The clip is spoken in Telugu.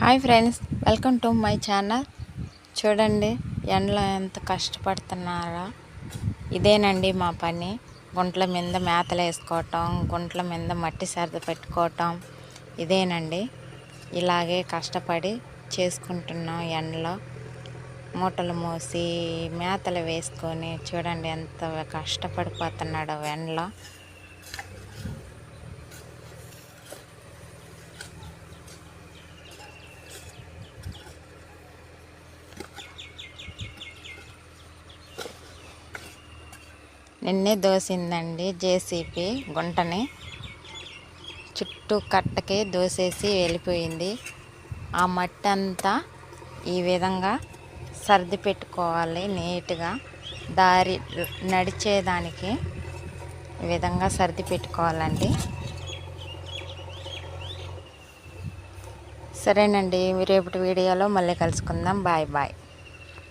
Hi friends welcome to my channel. చూడండి ఎండలో ఎంత కష్టపడుతున్నారా? ఇదేనండి మా పని. గుంట్ల మీద మేతలు వేసుకోవటం గుంట్ల మీద మట్టి సర్ది పెట్టుకోవటం ఇదేనండి. ఇలాగే కష్టపడి చేసుకుంటున్నాం ఎండలో. మూటలు మోసి మేతలు వేసుకొని చూడండి ఎంత కష్టపడిపోతున్నాడు ఎండలో. నిన్నే దోసిందండి జేసీపీ గుంటని. చుట్టూ కట్టకి దోసేసి వెళ్ళిపోయింది. ఆ మట్టి అంతా ఈ విధంగా సర్ది పెట్టుకోవాలి నీట్గా. దారి నడిచేదానికి ఈ విధంగా సర్ది పెట్టుకోవాలండి. సరేనండి రేపటి వీడియోలో మళ్ళీ కలుసుకుందాం. Bye bye.